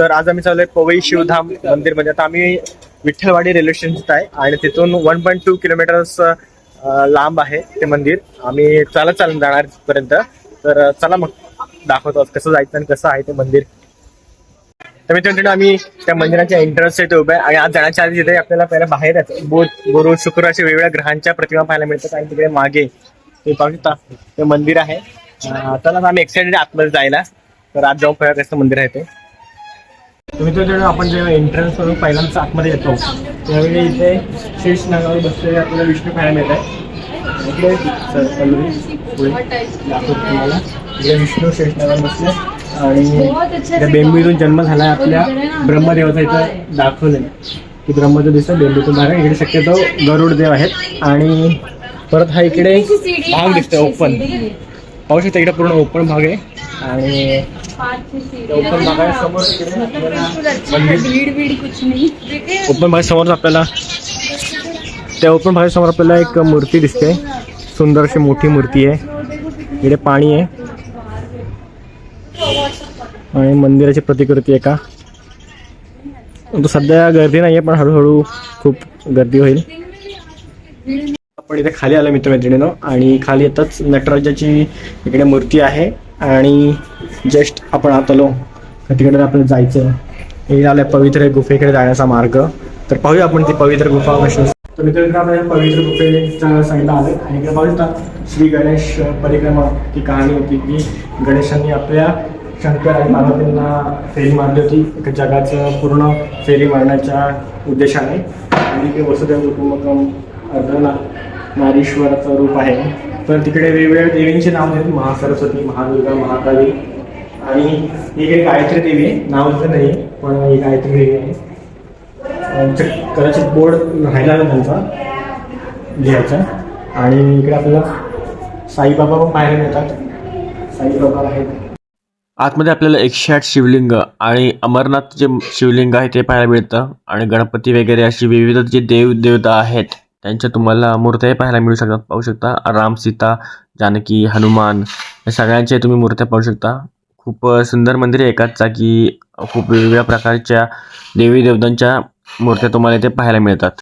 तर आज आम्ही चाललोय पवई शिवधाम मंदिरमध्ये आता आम्ही विठ्ठलवाडी रेल्वे स्टेशनचं आहे आणि तिथून वन पॉईंट टू किलोमीटर्स लांब आहे ते मंदिर. आम्ही चालत चालत जाणार पर्यंत तर चला मग दाखवतो कसं जायचं आणि कसं आहे ते मंदिर. तर मित्रांनो आम्ही त्या मंदिराच्या एंट्रन्स इथे उभे आहे आणि आज जाण्याच्या आधी तिथे आपल्याला पहिला बाहेर यायचं. बुध गुरु शुक्र असे वेगवेगळ्या ग्रहांच्या प्रतिमा पाहायला मिळतात आणि तिकडे मागे ते पाहू शकता ते मंदिर आहे. अं, चला आम्ही एक्साइटेड आतमध्ये जायला. तर आज जाऊन पहिला कसं मंदिर आहे ते. तर मित्रांनो आपण जेव्हा एंट्रन्स वरून पहिल्यांदाच आतमध्ये येतो त्यावेळी इथे शेष नागावर बसलेले आपल्याला विष्णू पाहायला मिळत आहे इकडे सर, पल्लवी, पुढे दाखवतो तुम्हाला. इकडे विष्णू शेष नागावर बसले आणि त्या बेंबीतून जन्म झाला आपल्या ब्रह्मदेवाचा इथं दाखवले की ब्रह्मदेव दिसतं बेंबीतून बाहेर. इकडे शक्यतो गरुड देव आहेत. आणि परत हा इकडे भाग दिसतोय ओपन पाहू शकता इकडे पूर्ण ओपन भाग आहे. आणि ओपन भागासमोर इकडे. आपल्याला ओपन त्या ओपन भागासमोर आपल्याला एक मूर्ती दिसते. सुंदर अशी मोठी मूर्ती आहे. इकडे पाणी आहे. आणि मंदिराची प्रतिकृती आहे का? तो सध्या गर्दी नाही आहे पण हळूहळू खूप गर्दी होईल. आपण इथे खाली आलो मित्रमैत्रिणीनं. आणि खाली येताच नटराजाची इकडे मूर्ती आहे. आणि जस्ट आपण आत आलो. तिकडे आपल्याला जायचं हे आलं पवित्र गुफेकडे जाण्याचा मार्ग. तर पाहूया आपण ती पवित्र गुफा कशी तर मित्र आपण पवित्र गुफेच्या साईडला आलो आणि इकडे पाहू श्री गणेश परिक्रमा ती कहाणी होती. की गणेशांनी आपल्या शंकर आणि पार्वतींना फेरी मारली होती. एका जगाचं पूर्ण फेरी मारण्याच्या उद्देशाने. आणि ते वसुदेव कुटुंबकम अर्धना नारीश्वराचं रूप आहे. तर तिकडे वेगवेगळ्या देवींचे नाव आहेत. महासरस्वती महादुर्गा महाकाली. आणि ही काही गायत्री देवी आहे नाव तिथं नाही पण ही गायत्री देवी आहे कदाचित बोर्ड राहिला त्यांचा लिहायचा. आणि इकडे आपल्याला साईबाबा पण बाहेर मिळतात. साईबाबा आहेत. आतमध्ये आपल्याला एकशे आठ शिवलिंग आणि अमरनाथ जे शिवलिंग आहे ते पाहायला मिळतं. आणि गणपती वगैरे अशी विविध जे देव देवता आहेत त्यांच्या तुम्हाला मूर्त्याही पाहायला मिळू शकतात. पाहू शकता राम सीता जानकी हनुमान या सगळ्यांचे तुम्ही मूर्त्या पाहू शकता. खूप सुंदर मंदिर आहे एकाच जागी. खूप वेगवेगळ्या प्रकारच्या देवी देवतांच्या मूर्त्या तुम्हाला इथे पाहायला मिळतात.